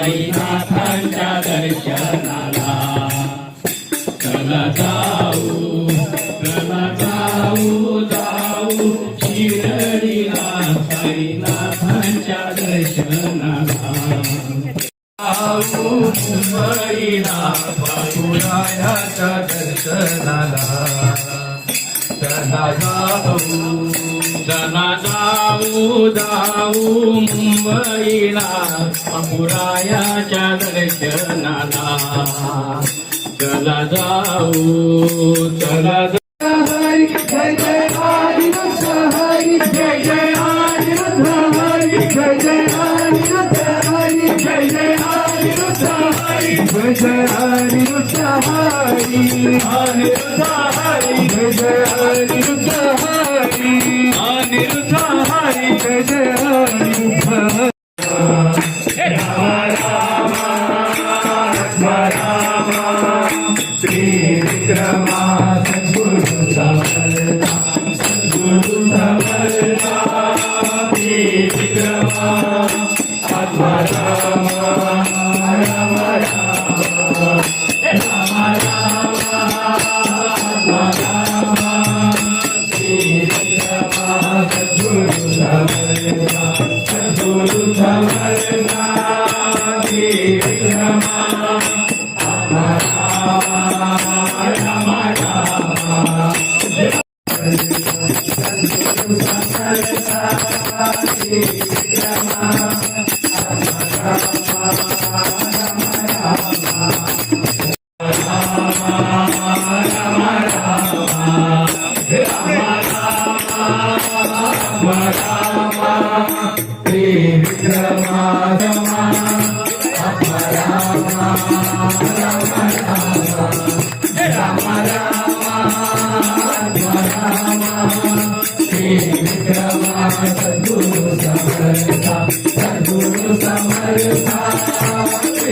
साईनाथांच्या दर्शनाला चला जाऊ चला जाऊ जाऊ शिरडीला साईनाथांच्या दर्शन जाऊ मुंबईला बाबुरायाच्या दर्शनाला जना जाऊ चला जाऊ जाऊ मुंबईला बाबुरायाच्या दर्शनाला चला जाऊ चला जाऊ. गणारी Rama Rama Rama Rama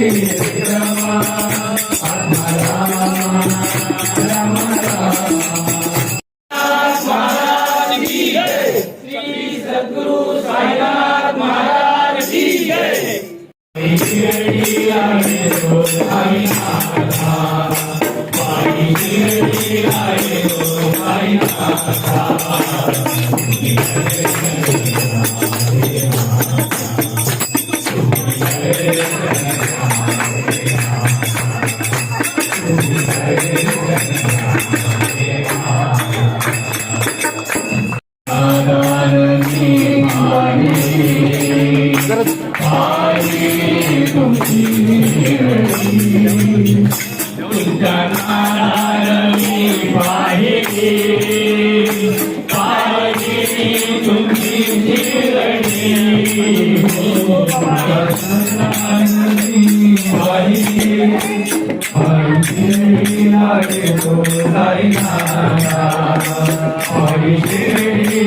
Hare Rama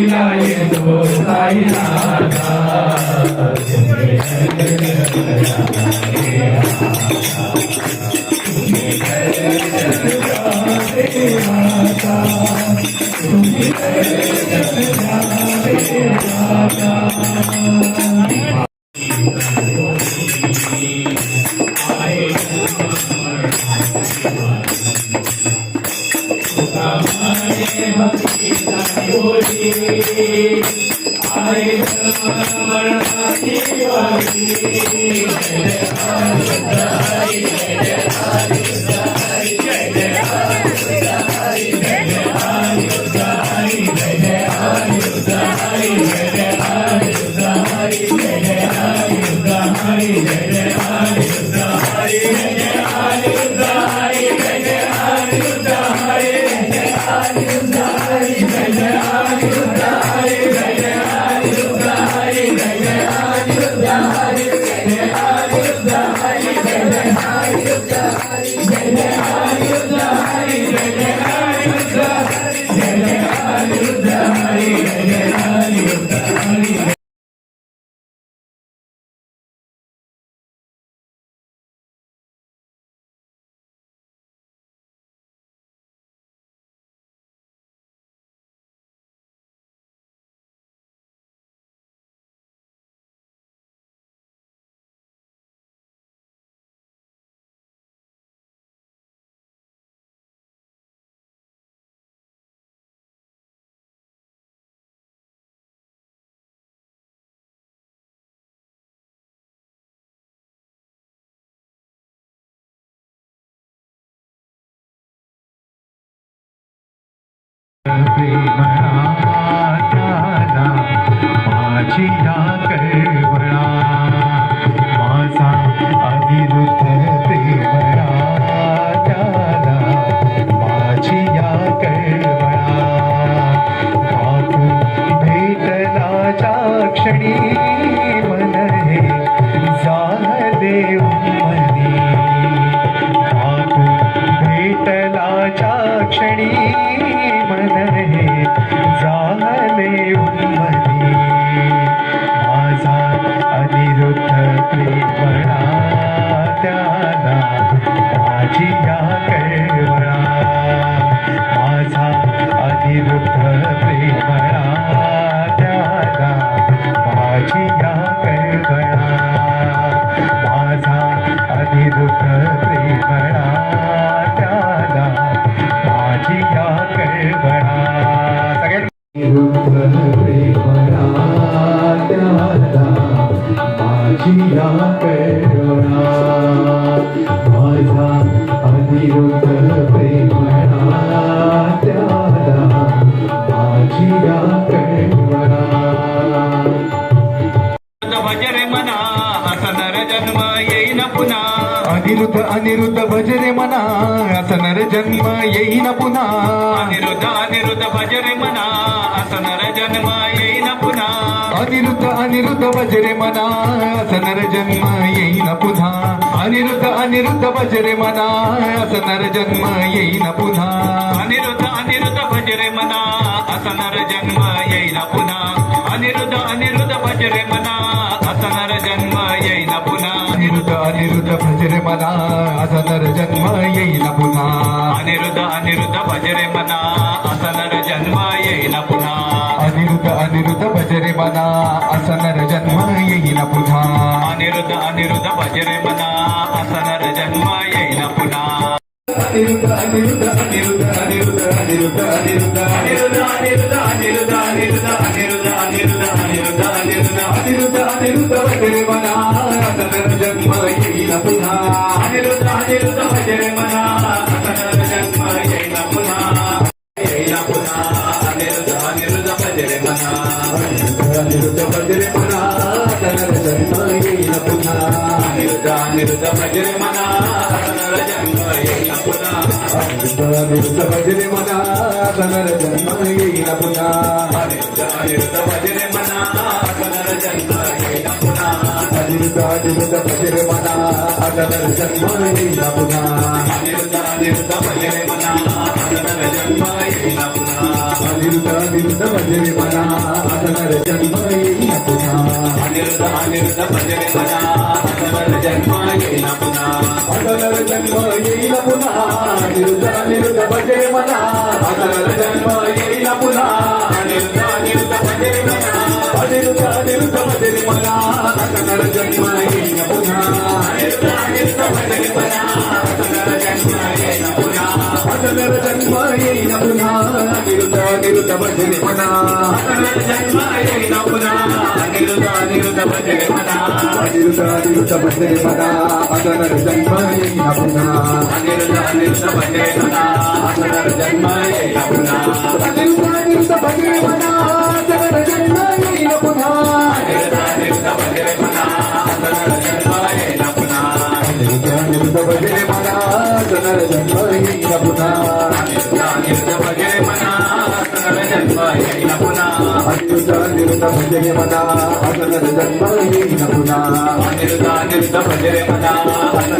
साईला येतो होती. आई मरणाची वाटी Be my Mahalo. जन्म यही न पुन्हा अनिरुद्ध अनिरुद्ध भजरे मना। असनर जन्म येई न पुना। अनिरुद्ध अनिरुद्ध भजरे मना। असनर जन्म येई न पुन्हा अनिरुद्ध अनिरुद्ध भजरे मना। असनर जन्म येई न पुन्हा अनिरुद्ध अनिरुद्ध भजरे मना। असनर जन्म येई न पुना। अनिरुद्ध अनिरुद्ध भजरे मना। असनर जन्म यही न पुन्हा अनिरुद्ध अनिरुद्ध भजरे मना। असनर जन्म येई न पुन्हा అనిరుద్ధ అనిరుద్ధ భజరే మన అసలర జన్మాయైన పునా అనిరుద్ధ అనిరుద్ధ భజరే మన అసలర జన్మాయైన పునా అనిరుద్ధ అనిరుద్ధ భజరే మన అసలర జన్మాయైన పునా అనిరుద్ధ అనిరుద్ధ అనిరుద్ధ అనిరుద్ధ అనిరుద్ధ అనిరుద్ధ అనిరుద్ధ అనిరుద్ధ అనిరుద్ధ అనిరుద్ధ అనిరుద్ధ అనిరుద్ధ అనిరుద్ధ అనిరుద్ధ అనిరుద్ధ భజరే మన అసలర జన్మాయైన పునా అనిరుద్ధ అనిరుద్ధ భజరే మన భజరి మనా తన జన్మ హరిష్ట భజరి మనా తన జన్మ ఎగిన పునా హరిష్ట హరిష్ట భజరి మనా తన జన్మ ఎగిన పునా హరిష్ట హరిష్ట భజరి మనా తన జన్మ ఎగిన పునా హరిష్ట హరిష్ట భజరి మనా తన జన్మ ఎగిన మనా పదవర జన్మ ఏలపునా పదవర జన్మ ఏలపునా నిరుద నిరుద భజే మన పదవర జన్మ ఏలపునా నిరుద నిరుద భజే మన పదిరుద నిరుద భజే మన పదవర జన్మ ఏలపునా భజన పదా అనిరుద అనిరుద భజన పదా అనిరుద అనిరుద భజన పదా అదనరు జన్మయైన పునా అనిరుద అనిరుద భజన పదా అదనరు జన్మయైన పునా అనిరుద అనిరుద భజన పదా అదనరు జన్మయైన పునా అనిరుద అనిరుద భజన పదా అదనరు జన్మయైన పునా అనిరుద అనిరుద భజన పదా అదనరు జన్మయైన పునా అనిరుద అనిరుద భజన పదా జన్మయైనపునా అనిరుద్ధ నిరుద్ధ భజయ మదా అసల జన్మయైనపునా అనిరుద్ధ నిరుద్ధ భజయ మదా అసల